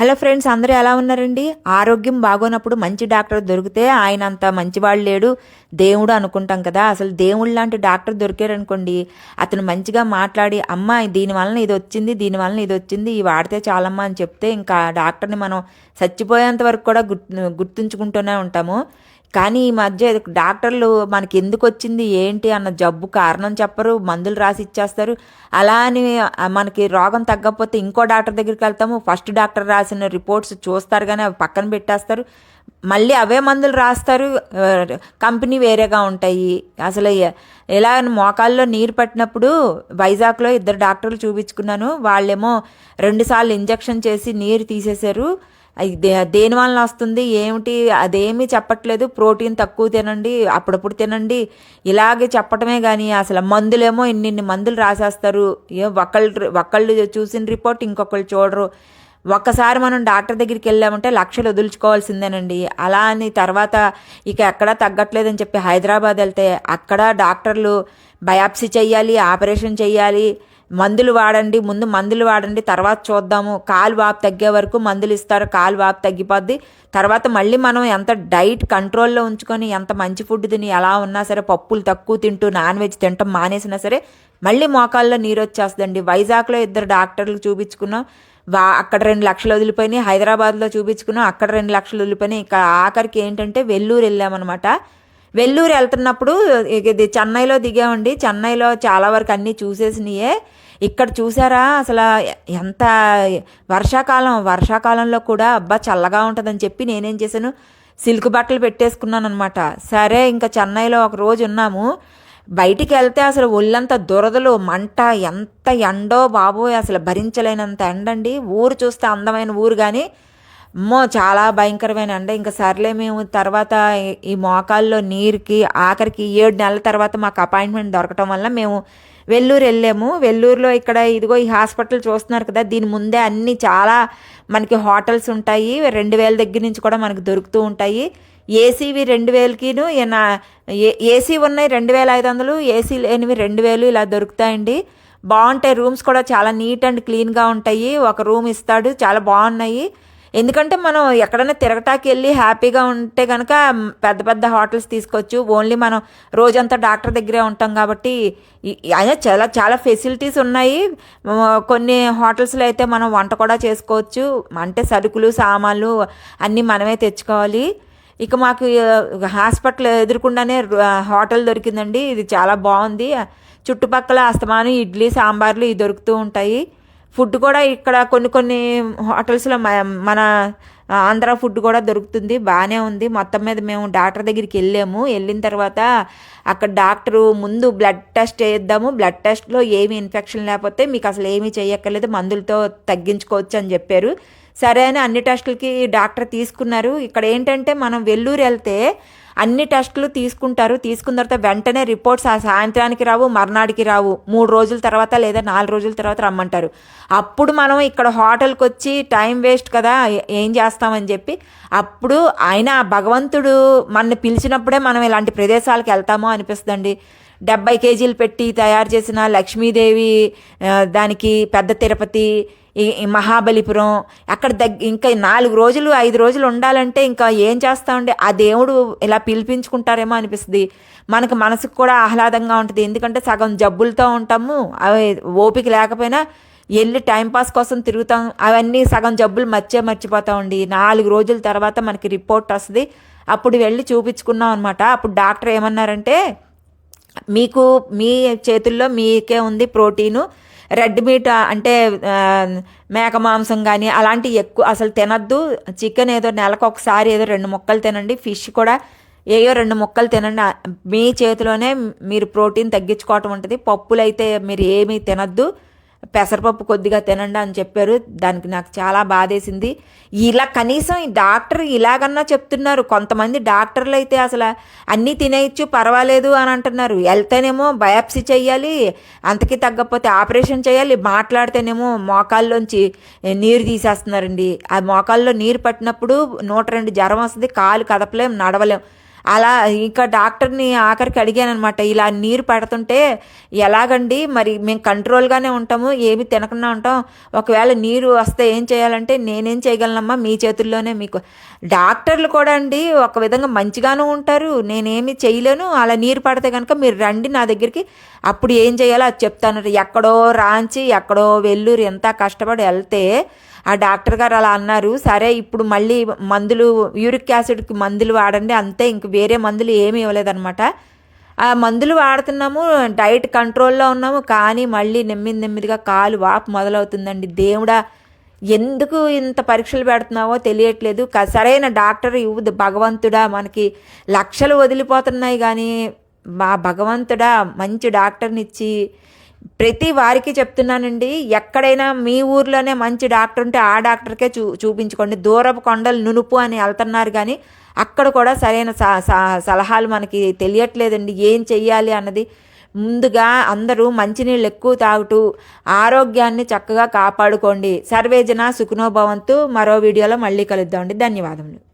Hello friends అందరూ ఎలా ఉన్నారండి? ఆరోగ్యం బాగోనప్పుడు మంచి డాక్టర్ దొరికితే ఆయన అంత మంచివాడు లేడు. దేవుడు అనుకుంటాం కదా. అసలు దేవుడు లాంటి డాక్టర్ దొరికారనుకోండి అతను మంచిగా మాట్లాడి అమ్మ దీని వలన ఇది వచ్చింది దీనివలన ఇది వచ్చింది ఇవి వాడితే చాలమ్మా అని చెప్తే ఇంకా డాక్టర్ని మనం చచ్చిపోయేంత వరకు కూడా గుర్తు గుర్తుంచుకుంటూనే ఉంటాము. కానీ ఈ మధ్య డాక్టర్లు మనకి ఎందుకు వచ్చింది ఏంటి అన్న జబ్బు కారణం చెప్పరు మందులు రాసి ఇచ్చేస్తారు. అలా అని మనకి రోగం తగ్గకపోతే ఇంకో డాక్టర్ దగ్గరికి వెళ్తాము ఫస్ట్ డాక్టర్ రాసిన రిపోర్ట్స్ చూస్తారు కానీ అవి పక్కన పెట్టేస్తారు. మళ్ళీ అవే మందులు రాస్తారు కంపెనీ వేరేగా ఉంటాయి. అసలు ఎ- ఎలా మోకాల్లో నీరు పట్టినప్పుడు వైజాగ్లో ఇద్దరు డాక్టర్లు చూపించుకున్నాను. వాళ్ళేమో రెండుసార్లు ఇంజెక్షన్ చేసి నీరు తీసేశారు. దేని వలన వస్తుంది? ఏమిటి? అదేమీ చెప్పట్లేదు. ప్రోటీన్ తక్కువ తినండి అప్పుడప్పుడు తినండి. ఇలాగే చెప్పటమే కానీ అసలు మందులేమో ఇన్నిన్ని మందులు రాసేస్తారు. ఏ ఒకళ్ళు ఒకళ్ళు చూసిన రిపోర్ట్ ఇంకొకళ్ళు చూడరు. ఒక్కసారి మనం డాక్టర్ దగ్గరికి వెళ్ళామంటే లక్షలు వదులుచుకోవాల్సిందేనండి. అలా అని తర్వాత ఇక ఎక్కడా తగ్గట్లేదని చెప్పి హైదరాబాద్ వెళ్తే అక్కడ డాక్టర్లు బయాప్సీ చెయ్యాలి ఆపరేషన్ చెయ్యాలి మందులు వాడండి ముందు మందులు వాడండి తర్వాత చూద్దాము. కాలు వాపు తగ్గే వరకు మందులు ఇస్తారు కాలు వాపు తగ్గిపోద్ది. తర్వాత మళ్ళీ మనం ఎంత డైట్ కంట్రోల్లో ఉంచుకొని ఎంత మంచి ఫుడ్ తిని ఎలా ఉన్నా సరే పప్పులు తక్కువ తింటూ నాన్ వెజ్ తినటం మానేసినా సరే మళ్ళీ మోకాల్లో నీరు వచ్చేస్తుందండి. వైజాగ్లో ఇద్దరు డాక్టర్లు చూపించుకున్నాం. వా అక్కడ రెండు లక్షలు వదిలిపోయినాయి. హైదరాబాద్లో చూపించుకున్నాం. అక్కడ రెండు లక్షలు వదిలిపోయినాయి. ఇక ఆఖరికి ఏంటంటే వెల్లూరు వెళ్ళామన్నమాట. వెల్లూరు వెళ్తున్నప్పుడు ఇది చెన్నైలో దిగామండి. చెన్నైలో చాలా వరకు అన్నీ చూసేసినాయే. ఇక్కడ చూసారా అసలు ఎంత వర్షాకాలం వర్షాకాలంలో కూడా అబ్బా చల్లగా ఉంటుందని చెప్పి నేనేం చేశాను సిల్క్ బట్టలు పెట్టేసుకున్నాను అనమాట సరే ఇంకా చెన్నైలో ఒక రోజు ఉన్నాము. బయటికి వెళ్తే అసలు ఒళ్ళంతా దురదలు మంట ఎంత ఎండో బాబోయ్ అసలు భరించలేనంత ఎండండి. ఊరు చూస్తే అందమైన ఊరు కానీ అమ్మో చాలా భయంకరమైన. ఎండ ఇంకా సర్లే మేము తర్వాత ఈ- మోకాల్లో నీరుకి ఆఖరికి ఏడు నెలల తర్వాత మాకు అపాయింట్మెంట్ దొరకటం వల్ల మేము వెల్లూరు వెళ్ళాము. వెల్లూరులో ఇక్కడ ఇదిగో ఈ హాస్పిటల్ చూస్తున్నారు కదా దీని ముందే అన్ని చాలా మనకి హోటల్స్ ఉంటాయి. రెండు వేల దగ్గర నుంచి కూడా మనకి దొరుకుతూ ఉంటాయి. ఏసీవి రెండు వేలకిను నా ఏసీ ఉన్నాయి రెండు వేల ఐదు వందలు ఏసీ లేనివి రెండు వేలు ఇలా దొరుకుతాయండి. బాగుంటాయి రూమ్స్ కూడా చాలా నీట్ అండ్ క్లీన్గా ఉంటాయి. ఒక రూమ్ ఇస్తాడు చాలా బాగున్నాయి. ఎందుకంటే మనం ఎక్కడైనా తిరగటానికి వెళ్ళి హ్యాపీగా ఉంటే కనుక పెద్ద పెద్ద హోటల్స్ తీసుకోవచ్చు. ఓన్లీ మనం రోజంతా డాక్టర్ దగ్గరే ఉంటాం కాబట్టి అయినా చాలా చాలా ఫెసిలిటీస్ ఉన్నాయి. కొన్ని హోటల్స్లో అయితే మనం వంట కూడా చేసుకోవచ్చు. అంటే సరుకులు సామాన్లు అన్నీ మనమే తెచ్చుకోవాలి. ఇక మాకు హాస్పిటల్ ఎదురుకుండానే హోటల్ దొరికిందండి. ఇది చాలా బాగుంది. చుట్టుపక్కల అస్తమానం ఇడ్లీ సాంబార్లు ఇవి దొరుకుతూ ఉంటాయి. ఫుడ్ కూడా ఇక్కడ కొన్ని కొన్ని హోటల్స్లో మ- మన ఆంధ్ర ఫుడ్ కూడా దొరుకుతుంది బాగానే ఉంది. మొత్తం మీద మేము డాక్టర్ దగ్గరికి వెళ్ళాము. వెళ్ళిన తర్వాత అక్కడ డాక్టరు ముందు బ్లడ్ టెస్ట్ చేద్దాము. బ్లడ్ టెస్ట్లో ఏమి ఇన్ఫెక్షన్ లేకపోతే మీకు అసలు ఏమీ చేయక్కర్లేదు మందులతో తగ్గించుకోవచ్చు అని చెప్పారు. సరే అని అన్ని టెస్టులకి డాక్టర్ తీసుకున్నారు. ఇక్కడ ఏంటంటే మనం వెల్లూరు వెళ్తే అన్ని టెస్టులు తీసుకుంటారు. తీసుకున్న తర్వాత వెంటనే రిపోర్ట్స్ ఆ సాయంత్రానికి రావు మర్నాడికి రావు. మూడు రోజుల తర్వాత లేదా నాలుగు రోజుల తర్వాత రమ్మంటారు. అప్పుడు మనం ఇక్కడ హోటల్కి వచ్చి టైం వేస్ట్ కదా ఏం చేస్తామని చెప్పి అప్పుడు ఆయన భగవంతుడు మన పిలిచినప్పుడే మనం ఇలాంటి ప్రదేశాలకు వెళ్తామో అనిపిస్తుందండి. డెబ్బై కేజీలు పెట్టి తయారు చేసిన లక్ష్మీదేవి దానికి పెద్ద తిరుపతి మహాబలిపురం అక్కడ దగ్గ ఇంకా నాలుగు రోజులు ఐదు రోజులు ఉండాలంటే ఇంకా ఏం చేస్తామండి? ఆ దేవుడు ఇలా పిలిపించుకుంటారేమో అనిపిస్తుంది. మనకు మనసుకు కూడా ఆహ్లాదంగా ఉంటుంది. ఎందుకంటే సగం జబ్బులతో ఉంటాము. అవి ఓపిక లేకపోయినా వెళ్ళి టైంపాస్ కోసం తిరుగుతాం. అవన్నీ సగం జబ్బులు మర్చే మర్చిపోతామండి నాలుగు రోజుల తర్వాత మనకి రిపోర్ట్ వస్తుంది. అప్పుడు వెళ్ళి చూపించుకున్నాం అనమాట అప్పుడు డాక్టర్ ఏమన్నారంటే మీకు మీ చేతుల్లో మీకే ఉంది ప్రోటీను. రెడ్ మీట్ అంటే మేక మాంసం కానీ అలాంటివి ఎక్కువ అసలు తినద్దు. చికెన్ ఏదో నెలకు ఒకసారి ఏదో రెండు ముక్కలు తినండి. ఫిష్ కూడా ఏయో రెండు ముక్కలు తినండి. మీ చేతిలోనే మీరు ప్రోటీన్ తగ్గించుకోవటం ఉంటుంది. పప్పులు అయితే మీరు ఏమీ తినద్దు. పెసరపప్పు కొద్దిగా తినండి అని చెప్పారు. దానికి నాకు చాలా బాధేసింది. ఇలా కనీసం ఈ డాక్టర్ ఇలాగన్నా చెప్తున్నారు. కొంతమంది డాక్టర్లు అయితే అసలు అన్నీ తినేయచ్చు పర్వాలేదు అని అంటున్నారు. వెళ్తేనేమో బయాప్సీ చేయాలి అంతకి తగ్గకపోతే ఆపరేషన్ చేయాలి మాట్లాడితేనేమో మోకాల్లోంచి నీరు తీసేస్తున్నారండి. ఆ మోకాల్లో నీరు పట్టినప్పుడు నూట రెండు జ్వరం వస్తుంది కాలు కదపలేం నడవలేం. అలా ఇంకా డాక్టర్ని ఆఖరికి అడిగాను అనమాట ఇలా నీరు పెడుతుంటే ఎలాగండి? మరి మేము కంట్రోల్గానే ఉంటాము ఏమి తినకుండా ఉంటాం. ఒకవేళ నీరు వస్తే ఏం చేయాలంటే నేనేం చేయగలనమ్మా మీ చేతుల్లోనే మీకు. డాక్టర్లు కూడా అండి ఒక విధంగా మంచిగాను ఉంటారు నేనేమి చేయలేను అలా నీరు పడితే కనుక మీరు రండి నా దగ్గరికి అప్పుడు ఏం చేయాలో అది చెప్తాను. ఎక్కడో రాంచి ఎక్కడో వెల్లూరు ఎంత కష్టపడి వెళ్తే ఆ డాక్టర్ గారు అలా అన్నారు సరే ఇప్పుడు మళ్ళీ మందులు యూరిక్ యాసిడ్కి మందులు వాడండి అంతే ఇంక వేరే మందులు ఏమీ ఇవ్వలేదన్నమాట. ఆ మందులు వాడుతున్నాము డైట్ కంట్రోల్లో ఉన్నాము కానీ మళ్ళీ నెమ్మది నెమ్మదిగా కాలు వాపు మొదలవుతుందండి. దేవుడా ఎందుకు ఇంత పరీక్షలు పెడుతున్నావో తెలియట్లేదు. క- సరైన డాక్టర్ ఇవ్వదు భగవంతుడా మనకి లక్షలు వదిలిపోతున్నాయి కానీ మా భగవంతుడా మంచి డాక్టర్ని ఇచ్చి ప్రతి వారికి చెప్తున్నానండి ఎక్కడైనా మీ ఊర్లోనే మంచి డాక్టర్ ఉంటే ఆ డాక్టర్కే చూ చూపించుకోండి. దూరపు కొండలు నునుపు అని వెళ్తున్నారు కానీ అక్కడ కూడా సరైన స- స- సలహాలు మనకి తెలియట్లేదండి. ఏం చెయ్యాలి అన్నది. ముందుగా అందరూ మంచినీళ్ళు ఎక్కువ తాగుతూ ఆరోగ్యాన్ని చక్కగా కాపాడుకోండి. సర్వేజన సుఖనోభవంతు మరో వీడియోలో మళ్ళీ కలుద్దామండి. ధన్యవాదములు.